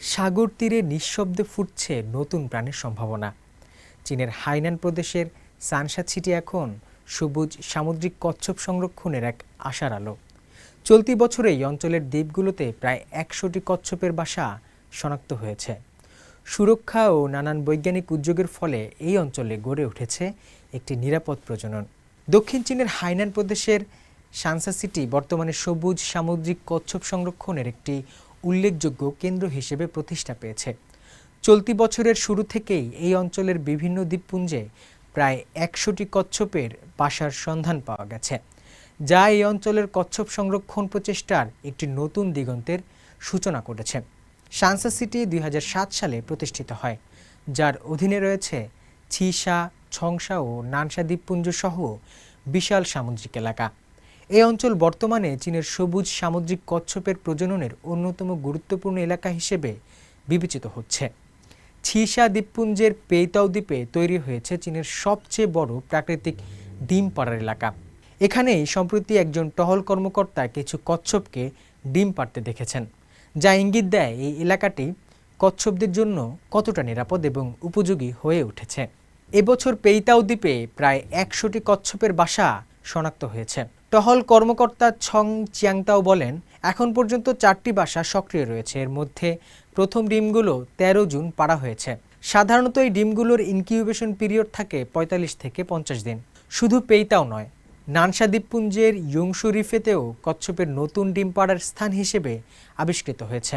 সাগর তীরে নিঃশব্দে ফুটছে নতুন প্রাণের সম্ভাবনা। চীনের হাইনান প্রদেশের সানসা সিটি এখন সবুজ সামুদ্রিক কচ্ছপ সংরক্ষণের এক আশার আলো। চলতি বছরে এই অঞ্চলের দ্বীপগুলোতে প্রায় একশোটি কচ্ছপের বাসা শনাক্ত হয়েছে। সুরক্ষা ও নানান বৈজ্ঞানিক উদ্যোগের ফলে এই অঞ্চলে গড়ে উঠেছে একটি নিরাপদ প্রজনন। দক্ষিণ চীনের হাইনান প্রদেশের সানসা সিটি বর্তমানে সবুজ সামুদ্রিক কচ্ছপ সংরক্ষণের একটি উল্লেখযোগ্য কেন্দ্র হিসেবে প্রতিষ্ঠা পেয়েছে। চলতি বছরের শুরু থেকেই এই অঞ্চলের বিভিন্ন দ্বীপপুঞ্জে প্রায় একশোটি কচ্ছপের বাসার সন্ধান পাওয়া গেছে, যা এই অঞ্চলের কচ্ছপ সংরক্ষণ প্রচেষ্টার একটি নতুন দিগন্তের সূচনা করেছে। সানসা সিটি দুই হাজার সাত সালে প্রতিষ্ঠিত হয়, যার অধীনে রয়েছে ছিসা, ছংসা ও নানসা দ্বীপপুঞ্জ সহ বিশাল সামুদ্রিক এলাকা। এই অঞ্চল বর্তমানে চীনের সবুজ সামুদ্রিক কচ্ছপের প্রজননের অন্যতম গুরুত্বপূর্ণ এলাকা হিসেবে বিবেচিত হচ্ছে। ছিসা দ্বীপপুঞ্জের পেইতাও দ্বীপে তৈরি হয়েছে চীনের সবচেয়ে বড় প্রাকৃতিক ডিম পাড়ার এলাকা। এখানেই সম্প্রতি একজন টহল কর্মকর্তা কিছু কচ্ছপকে ডিম পাড়তে দেখেছেন, যা ইঙ্গিত দেয় এই এলাকাটি কচ্ছপদের জন্য কতটা নিরাপদ এবং উপযোগী হয়ে উঠেছে। এবছর পেইতাও দ্বীপে প্রায় একশোটি কচ্ছপের বাসা শনাক্ত হয়েছে। টহল কর্মকর্তা ছং চিয়াংতাও বলেন, এখন পর্যন্ত চারটি বাসা সক্রিয় রয়েছে। এর মধ্যে প্রথম ডিমগুলো তেরো জুন পাড়া হয়েছে। সাধারণত এই ডিমগুলোর ইনকিউবেশন পিরিয়ড থাকে পঁয়তাল্লিশ থেকে পঞ্চাশ দিন। শুধু পেইতাও নয়, নানসা দ্বীপপুঞ্জের ইয়ংশু রিফেতেও কচ্ছপের নতুন ডিম পাড়ার স্থান হিসেবে আবিষ্কৃত হয়েছে।